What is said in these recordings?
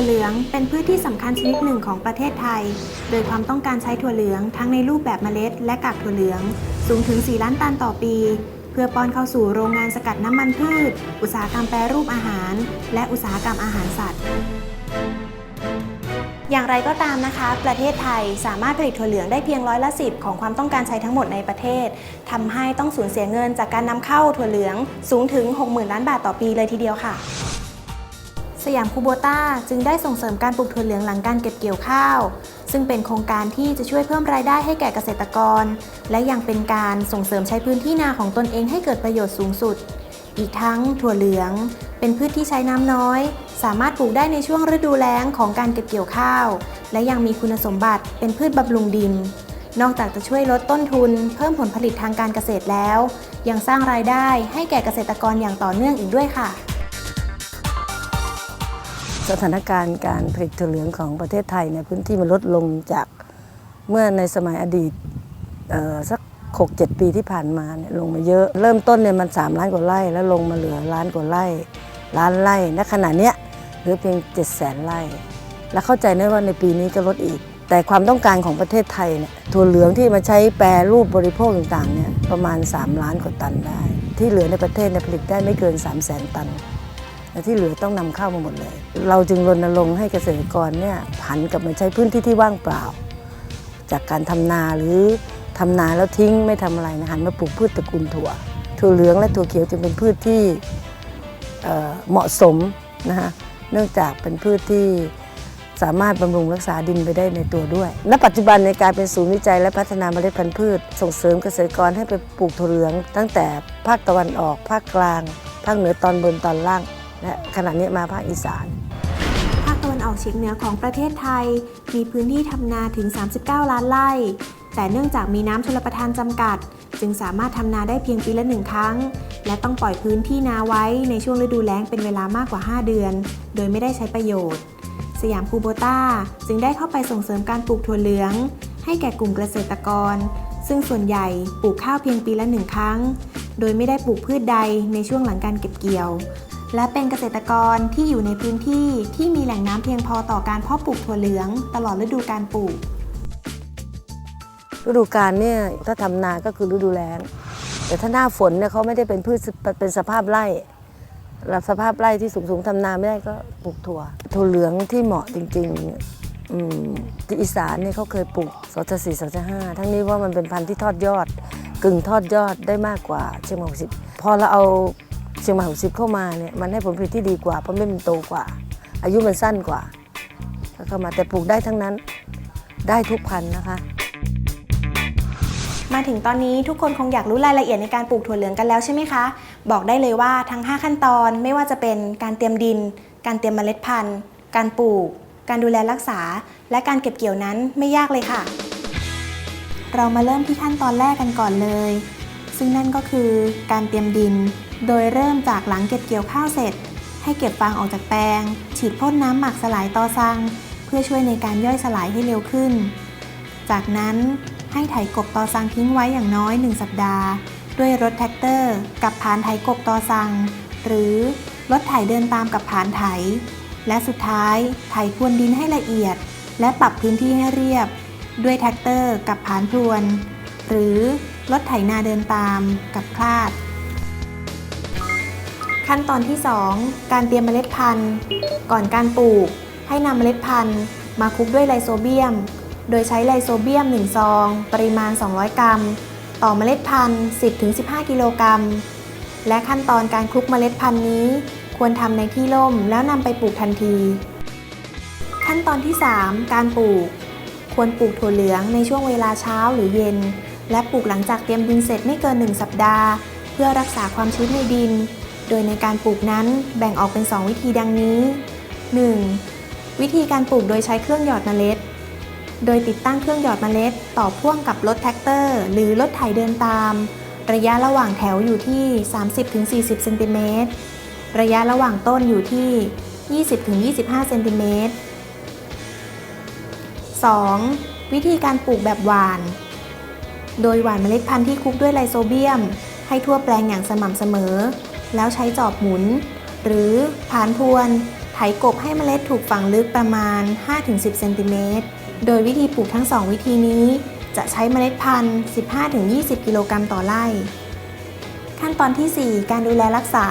วเหลืองเป็นพืชที่สำคัญชนิดหนึ่งของประเทศไทย โดยความต้องการใช้ถั่วเหลืองทั้งในรูปแบบเมล็ด และกากถั่วเหลือง สูงถึง 4 ล้านตันต่อปี เพื่อป้อนเข้าสู่โรงงานสกัดน้ำมันพืช อุตสาหกรรมแปรรูปอาหาร และอุตสาหกรรมอาหารสัตว์ อย่างไรก็ตามนะคะ ประเทศไทยสามารถผลิตถั่วเหลืองได้เพียงร้อยละสิของความต้องการใช้ทั้งหมดในประเทศทำให้ต้องสูญเสียเงินจากการนำเข้าถั่วเหลืองสูงถึง 60,000 ล้านบาทต่อปีเลยทีเดียวค่ะ สยามคูโบต้าจึงได้ส่งเสริมการปลูกถั่วเหลืองหลังการเก็บเกี่ยวข้าว ซึ่งเป็นโครงการที่จะช่วยเพิ่มรายได้ให้แก่เกษตรกร และยังเป็นการส่งเสริมใช้พื้นที่นาของตนเองให้เกิดประโยชน์สูงสุด อีกทั้งถั่วเหลือง เป็นพืชที่ใช้น้ำน้อย สามารถปลูกได้ในช่วงฤดูแล้งของการเก็บเกี่ยวข้าว และยังมีคุณสมบัติเป็นพืชบำรุงดิน นอกจากจะช่วยลดต้นทุน เพิ่มผลผลิตทางการเกษตรแล้ว ยังสร้างรายได้ให้แก่เกษตรกรอย่างต่อเนื่องอีกด้วยค่ะ สถานการณ์การผลิตถั่วเหลืองของประเทศไทยในพื้นที่มันลดลงจากเมื่อในสมัยอดีตเอ่อสัก6-7ปีที่ผ่านมาเนี่ยลงมาเยอะ เริ่มต้นเนี่ยมัน 3 ล้านกว่าไร่แล้วลงมาเหลือล้านกว่าไร่ล้านไร่ณขณะเนี้ยเหลือเพียง7 0 0 0 0 0ไร่ และเข้าใจได้ว่าในปีนี้จะลดอีก แต่ความต้องการของประเทศไทยเนี่ยถั่วเหลืองที่มาใช้แปรรูปบริโภคต่างๆเนี่ยประมาณ 3 ล้านกว่าตันได้ ที่เหลือในประเทศเนี่ยผลิตได้ไม่เกิน 3 0 0 0 0 0ตัน และที่เหลือต้องนำเข้ามาหมดเลย เราจึงรณรงค์ให้เกษตรกรเนี่ยผันกลับมาใช้พื้นที่ที่ว่างเปล่า จากการทำนาหรือทำนาแล้วทิ้งไม่ทำอะไรนะหันมาปลูกพืชตระกูลถั่ว ถั่วเหลืองและถั่วเขียวจึงเป็นพืชที่เเหมาะสมนะคะเนื่องจากเป็นพืชที่สามารถบำรุงรักษาดินไปได้ในตัวด้วย ณ ปัจจุบันในการเป็นศูนย์วิจัยและพัฒนาเมล็ดพันธุ์พืช ส่งเสริมเกษตรกรให้ไปปลูกถั่วเหลือง ตั้งแต่ภาคตะวันออก ภาคกลาง ภาคเหนือตอนบนตอนล่าง และขณะนี้มาภาคอีสานภาคตะวันออกเฉียงเหนือของประเทศไทย มีพื้นที่ทำนาถึง 39 ล้านไร่ แต่เนื่องจากมีน้ำชลประทานจำกัด จึงสามารถทำนาได้เพียงปีละหนึ่งครั้ง และต้องปล่อยพื้นที่นาไว้ในช่วงฤดูแล้งเป็นเวลามากกว่า 5 เดือน โดยไม่ได้ใช้ประโยชน์ สยามคูโบต้าจึงได้เข้าไปส่งเสริมการปลูกถั่วเหลือง ให้แก่กลุ่มเกษตรกร ซึ่งส่วนใหญ่ปลูกข้าวเพียงปีละหนึ่งครั้ง โดยไม่ได้ปลูกพืชใดในช่วงหลังการเก็บเกี่ยว และเป็นเกษตรกรที่อยู่ในพื้นที่ที่มีแหล่งน้ำเพียงพอต่อการเพาะปลูกถั่วเหลือง ตลอดฤดูการปลูก ฤดูกาลเนี่ยถ้าทำนาก็คือฤดูแล้ง แต่ถ้าหน้าฝนเนี่ยเขาไม่ได้เป็นพืชเป็นสภาพไร่แล้วสภาพไร่ที่สูงๆทำนาไม่ได้ก็ปลูกถั่ว ถั่วเหลืองที่เหมาะจริงๆอืมที่อีสานเนี่ยเขาเคยปลูกสจสี่สจห้าทั้งนี้ว่ามันเป็นพันธุ์ที่ทอดยอด กึ่งทอดยอดได้มากกว่าเชียงใหม่สิบพอเราเอา เชียงใหม่หกสิบเข้ามาเนี่ยมันให้ผลผลิตที่ดีกว่า เพราะไม่มันโตกว่า อายุมันสั้นกว่าเข้ามาแต่ปลูกได้ทั้งนั้นได้ทุกพันธุ์นะคะ มาถึงตอนนี้ทุกคนคงอยากรู้รายละเอียดในการปลูกถั่วเหลืองกันแล้วใช่ไหมคะ บอกได้เลยว่าทั้ง 5 ขั้นตอนไม่ว่าจะเป็นการเตรียมดิน การเตรียมเมล็ดพันธุ์ การปลูก การดูแลรักษา และการเก็บเกี่ยวนั้นไม่ยากเลยค่ะ เรามาเริ่มที่ขั้นตอนแรกกันก่อนเลย ซึ่งนั่นก็คือการเตรียมดิน โดยเริ่มจากหลังเก็บเกี่ยวข้าวเสร็จ ให้เก็บฟางออกจากแปลง ฉีดพ่นน้ำหมักสลายตอซัง เพื่อช่วยในการย่อยสลายให้เร็วขึ้น จากนั้นให้ไถกบตอซังทิ้งไว้อย่างน้อย 1 สัปดาห์ ด้วยรถแท็กเตอร์ กับผานไถกบตอซัง หรือรถไถเดินตามกับผานไถ และสุดท้ายไถพรวนดินให้ละเอียด และปรับพื้นที่ให้เรียบ ด้วยแท็กเตอร์กับผานพรวน หรือ รถไถนาเดินตามกับคลาด ขั้นตอนที่ 2 การเตรียมเมล็ดพันธุ์ ก่อนการปลูก ให้นำเมล็ดพันธุ์ มาคลุกด้วยไลโซเบียม โดยใช้ไลโซเบียม 1 ซอง ปริมาณ 200 กรัม ต่อเมล็ดพันธุ์ 10-15 กิโลกรัม และขั้นตอนการคลุกเมล็ดพันธุ์นี้ ควรทำในที่ร่มแล้วนำไปปลูกทันที ขั้นตอนที่ 3 การปลูก ควรปลูกถั่วเหลืองในช่วงเวลาเช้าหรือเย็น และปลูกหลังจากเตรียมดินเสร็จไม่เกิน 1 สัปดาห์ เพื่อรักษาความชื้นในดิน โดยในการปลูกนั้นแบ่งออกเป็น 2 วิธีดังนี้ 1. วิธีการปลูกโดยใช้เครื่องหยอดเมล็ด โดยติดตั้งเครื่องหยอดเมล็ด ต่อพ่วงกับรถแท็กเตอร์ หรือรถไถเดินตาม ระยะระหว่างแถวอยู่ที่ 30-40 เซนติเมตร ระยะระหว่างต้นอยู่ที่ 20-25 เซนติเมตร 2. วิธีการปลูกแบบหวาน โดยหว่านเมล็ดพันธุ์ที่คลุกด้วยไลโซเบียม ให้ทั่วแปลงอย่างสม่ำเสมอ แล้วใช้จอบหมุน หรือผานพรวนไถกบให้เมล็ดถูกฝังลึกประมาณ 5-10เซนติเมตร โดยวิธีปลูกทั้ง 2 วิธีนี้ จะใช้เมล็ดพันธุ์ 15-20 กิโลกรัมต่อไร่ ขั้นตอนที่ 4 การดูแลรักษา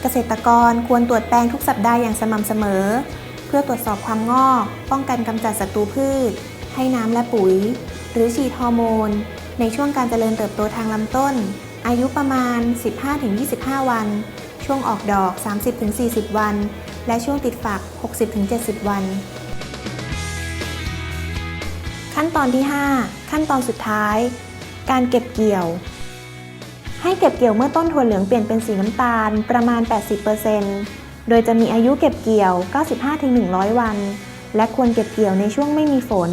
เกษตรกรควรตรวจแปลงทุกสัปดาห์อย่างสม่ำเสมอ เพื่อตรวจสอบความงอก ป้องกันกำจัดศัตรูพืช ให้น้ำและปุ๋ย หรือฉีดฮอร์โมน ในช่วงการเจริญเติบโตทางลำต้น อายุประมาณ 15-25 วัน ช่วงออกดอก 30-40 วัน และช่วงติดฝัก 60-70 วัน ขั้นตอนที่ 5 ขั้นตอนสุดท้าย การเก็บเกี่ยว ให้เก็บเกี่ยวเมื่อต้นถั่วเหลืองเปลี่ยนเป็นสีน้ำตาลประมาณ 80%โดยจะมีอายุเก็บเกี่ยว 95-100 วัน และควรเก็บเกี่ยวในช่วงไม่มีฝน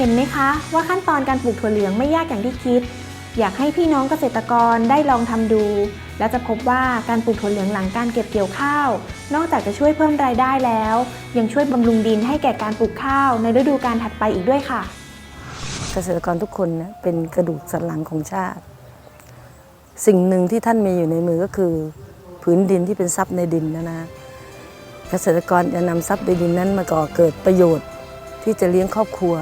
เห็นไหมคะว่าขั้นตอนการปลูกถั่วเหลืองไม่ยากอย่างที่คิด อยากให้พี่น้องเกษตรกรได้ลองทำดู และจะพบว่าการปลูกถั่วเหลืองหลังการเก็บเกี่ยวข้าว นอกจากจะช่วยเพิ่มรายได้แล้ว ยังช่วยบำรุงดินให้แก่การปลูกข้าวในฤดูกาลถัดไปอีกด้วยค่ะ เกษตรกรทุกคนนะเป็นกระดูกสันหลังของชาติ สิ่งหนึ่งที่ท่านมีอยู่ในมือก็คือผืนดินที่เป็นทรัพย์ในดินนะนะเกษตรกรจะนำทรัพย์ในดินนั้นมาก่อเกิดประโยชน์ที่จะเลี้ยงครอบครัว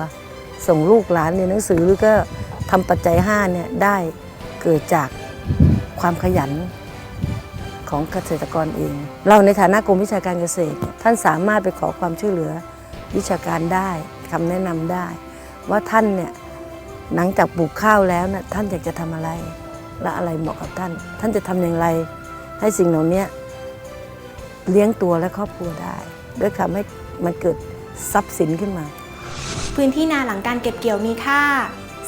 ส่งลูกหลานเรียนหนังสือหรือก็ทำปัจจัย5เนี่ยได้เกิดจากความขยันของเกษตรกรเอง เราในฐานะกรมวิชาการเกษตร ท่านสามารถไปขอความช่วยเหลือวิชาการได้คำแนะนำได้ ว่าท่านเนี่ยหลังจากปลูกข้าวแล้วนะท่านอยากจะทำอะไร และอะไรเหมาะกับท่าน ท่านจะทำอย่างไร ให้สิ่งเหล่านี้เลี้ยงตัวและครอบครัวได้ ด้วยทำให้มันเกิดทรัพย์สินขึ้นมา พื้นที่นาหลังการเก็บเกี่ยวมีค่า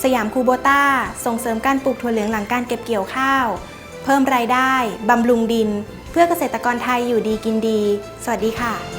สยามคูโบต้า ส่งเสริมการปลูกถั่วเหลืองหลังการเก็บเกี่ยวข้าว เพิ่มรายได้ บำรุงดิน เพื่อเกษตรกรไทยอยู่ดีกินดี สวัสดีค่ะ